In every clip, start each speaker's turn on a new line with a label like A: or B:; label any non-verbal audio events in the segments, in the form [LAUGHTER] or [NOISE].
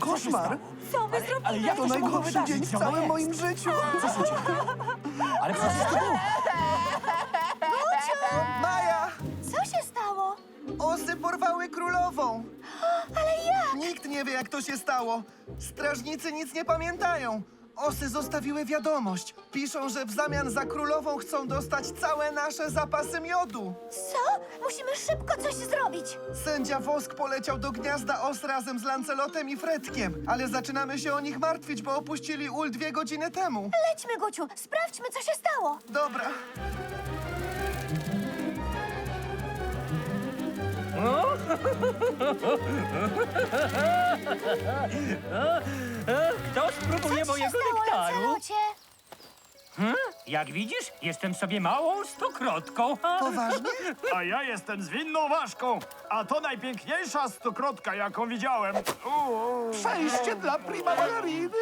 A: koszmar.
B: Co my
C: Ale
B: zrobimy?
C: jak
A: To
C: to się mogło
A: najgorszy dzień w całym moim życiu.
C: Co się dzieje? Ale przecież to było...
D: Maja!
B: Co się stało?
D: Osy porwały królową!
B: Ale jak?
D: Nikt nie wie, jak to się stało. Strażnicy nic nie pamiętają. Osy zostawiły wiadomość. Piszą, że w zamian za królową chcą dostać całe nasze zapasy miodu.
B: Co? Musimy szybko coś zrobić.
D: Sędzia Wosk poleciał do gniazda os razem z Lancelotem i Fredkiem, ale zaczynamy się o nich martwić, bo opuścili ul dwie godziny temu.
B: Lećmy, Guciu, sprawdźmy, co się stało.
D: Dobra. [LAUGHS]
C: Kto spróbuje
B: Co ci się
C: mojego
B: stało,
C: nektaru?
B: Lancelocie?
C: Jak widzisz, jestem sobie małą stokrotką.
D: Poważnie? [LAUGHS]
E: A ja jestem zwinną ważką, a to najpiękniejsza stokrotka, jaką widziałem. Uuu.
A: Przejście dla prima baleriny.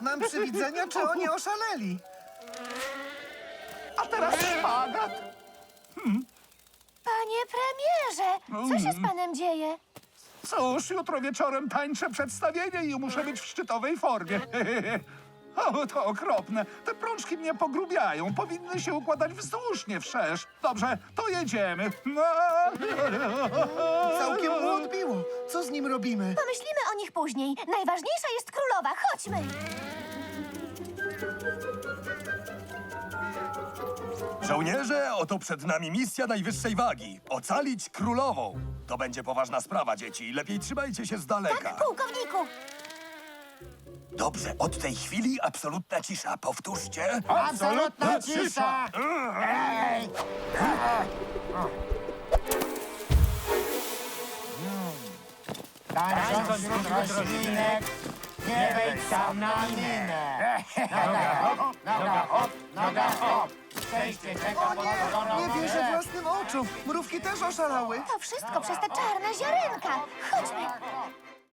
D: Mam przywidzenia, czy oni oszaleli?
A: A teraz szpagat.
B: Panie premierze, co się z panem dzieje?
A: Cóż, jutro wieczorem tańczę przedstawienie i muszę być w szczytowej formie. [LAUGHS] O, to okropne. Te prączki mnie pogrubiają. Powinny się układać wzdłużnie wszerz. Dobrze, to jedziemy. No.
D: Całkiem mu odbiło. Co z nim robimy?
B: Pomyślimy o nich później. Najważniejsza jest królowa. Chodźmy.
F: Żołnierze, oto przed nami misja najwyższej wagi. Ocalić królową. To będzie poważna sprawa, dzieci. Lepiej trzymajcie się z daleka.
B: Tak, pułkowniku.
F: Dobrze, od tej chwili absolutna cisza. Powtórzcie.
E: Absolutna cisza!
G: Tańcząc wśród roślinek, nie wejdź sam na minę. Noga hop, noga hop, noga hop. Szczęście czeka pod koroną
D: Nie wierzę własnym oczom. Mrówki też oszalały.
B: To wszystko przez te czarne ziarenka. Chodźmy.